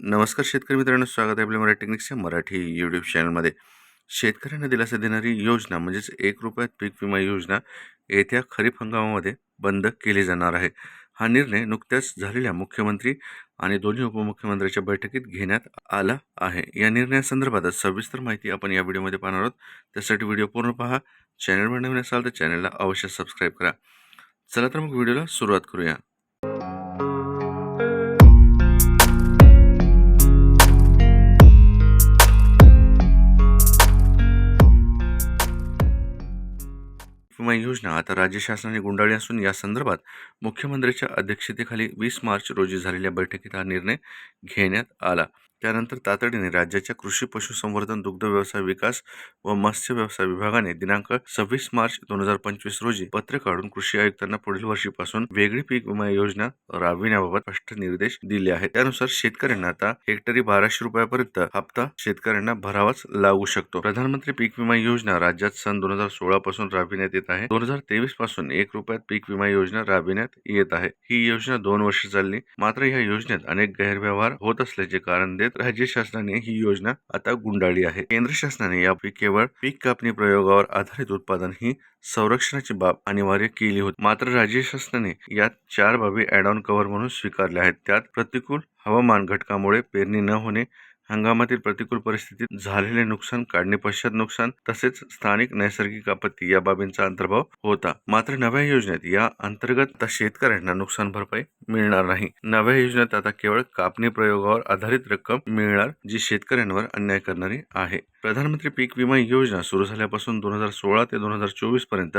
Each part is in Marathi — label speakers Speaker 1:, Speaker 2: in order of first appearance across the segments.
Speaker 1: नमस्कार शेतकरी मित्रांनो स्वागत आहे आपल्या मराठी टेक्निक्सच्या मराठी यूट्यूब चॅनलमध्ये शेतकऱ्यांना दिलासा देणारी योजना म्हणजेच एक रुपयात पीक विमा योजना येत्या खरीप हंगामामध्ये बंद केली जाणार आहे. हा निर्णय नुकत्याच झालेल्या मुख्यमंत्री आणि दोन्ही उपमुख्यमंत्र्यांच्या बैठकीत घेण्यात आला आहे. या निर्णयासंदर्भात सविस्तर माहिती आपण या व्हिडिओमध्ये पाहणार आहोत. त्यासाठी व्हिडिओ पूर्ण पहा. चॅनलवर नवीन असाल तर चॅनलला अवश्य सबस्क्राईब करा. चला तर मग व्हिडिओला सुरुवात करूया. विमा योजना आता राज्य शासनाने गुंडाळली असून या संदर्भात मुख्यमंत्र्यांच्या अध्यक्षतेखाली वीस मार्च रोजी झालेल्या बैठकीत हा निर्णय घेण्यात आला. त्यानंतर तातडीने राज्याच्या कृषी पशुसंवर्धन दुग्ध व्यवसाय विकास व मत्स्य व्यवसाय विभागाने दिनांक सव्वीस मार्च दोन हजार पंचवीस रोजी पत्र काढून कृषी आयुक्तांना पुढील वर्षीपासून वेगळी पीक विमा योजना राबविण्याबाबत स्पष्ट निर्देश दिले आहेत. त्यानुसार शेतकऱ्यांना आता हेक्टरी बाराशे रुपयापर्यंत हप्ता शेतकऱ्यांना भरावाच लागू शकतो. प्रधानमंत्री पीक विमा योजना राज्यात सन दोन हजार सोळा पासून राबविण्यात येत आहे. दोन हजार तेवीसपासून एक रुपयात पीक विमा योजना राबविण्यात येत आहे. ही योजना दोन वर्ष चालली. मात्र या योजनेत अनेक गैरव्यवहार होत असल्याचे कारण देत राज्य शासनाने ही योजना आता गुंडाळली आहे. केंद्र शासनाने यापैकी केवळ पीक कापणी प्रयोगावर आधारित उत्पादन ही संरक्षणाची बाब अनिवार्य केली होती. मात्र राज्य शासनाने यात चार बाबी ऍड ऑन कव्हर म्हणून स्वीकारल्या आहेत. त्यात प्रतिकूल हवामान घटकामुळे पेरणी न होणे हंगामातील प्रतिकूल परिस्थितीत झालेले नुकसान काढणी पश्चात नुकसान तसेच स्थानिक नैसर्गिक आपत्ती या बाबींचा अंतर्भाव होता. मात्र नव्या योजनेत या अंतर्गत आता शेतकऱ्यांना नुकसान भरपाई मिळणार नाही. नव्या योजनेत आता केवळ कापणी प्रयोगावर आधारित रक्कम मिळणार जी शेतकऱ्यांवर अन्याय करणारी आहे. प्रधानमंत्री पीक विमा योजना सुरू झाल्यापासून दोन हजार सोळा ते दोन हजार चोवीसपर्यंत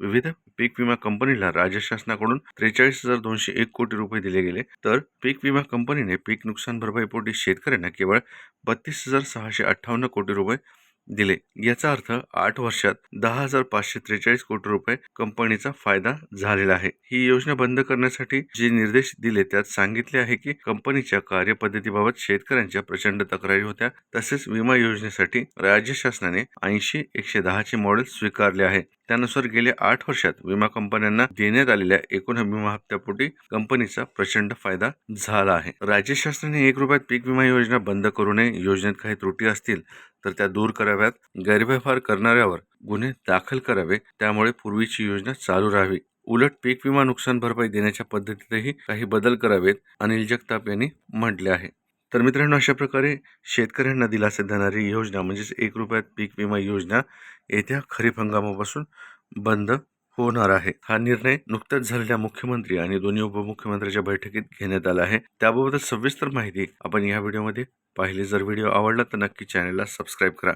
Speaker 1: विविध पीक विमा कंपनीला राज्य शासनाकडून त्रेचाळीस हजार दोनशे एक कोटी रुपये दिले गेले. तर पीक विमा कंपनीने पीक नुकसान भरपाईपोटी शेतकऱ्यांना केवळ बत्तीस हजार सहाशे अठ्ठावन्न कोटी रुपये दिले. याचा अर्थ आठ वर्षात दहा हजार पाचशे त्रेचाळीस कोटी रुपये कंपनीचा फायदा झालेला आहे. ही योजना बंद करण्यासाठी जे निर्देश दिले त्यात सांगितले आहे की कंपनीच्या कार्यपद्धतीबाबत शेतकऱ्यांच्या प्रचंड तक्रारी होत्या. तसेच विमा योजनेसाठी राज्य शासनाने ऐंशी एकशे दहाचे मॉडेल स्वीकारले आहे. त्यानुसार गेल्या आठ वर्षात विमा कंपन्यांना देण्यात आलेल्या एकूण विमा हप्त्यापोटी कंपनीचा प्रचंड फायदा झाला आहे. राज्य शासनाने एक रुपयात पीक विमा योजना बंद करू नये योजनेत काही त्रुटी असतील तर त्या दूर कराव्यात. गैरव्यवहार करणाऱ्यावर गुन्हे दाखल करावे त्यामुळे पूर्वीची योजना चालू राहावी. उलट पीक विमा नुकसान भरपाई देण्याच्या पद्धतीतही काही बदल करावेत अनिल जगताप यांनी म्हटले आहे. तर मित्रांनो अशा प्रकारे शेतकऱ्यांना दिलासे देणारी योजना म्हणजेच एक रुपयात पीक विमा योजना येत्या खरीप हंगामापासून बंद होणार आहे. हा निर्णय नुकताच झालेल्या मुख्यमंत्री आणि दोन्ही उपमुख्यमंत्र्यांच्या बैठकीत घेण्यात आला आहे. त्याबाबत सविस्तर माहिती आपण या व्हिडिओमध्ये पाहिली. जर व्हिडिओ आवडला तर नक्की चॅनलला सबस्क्राईब करा.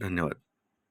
Speaker 1: धन्यवाद.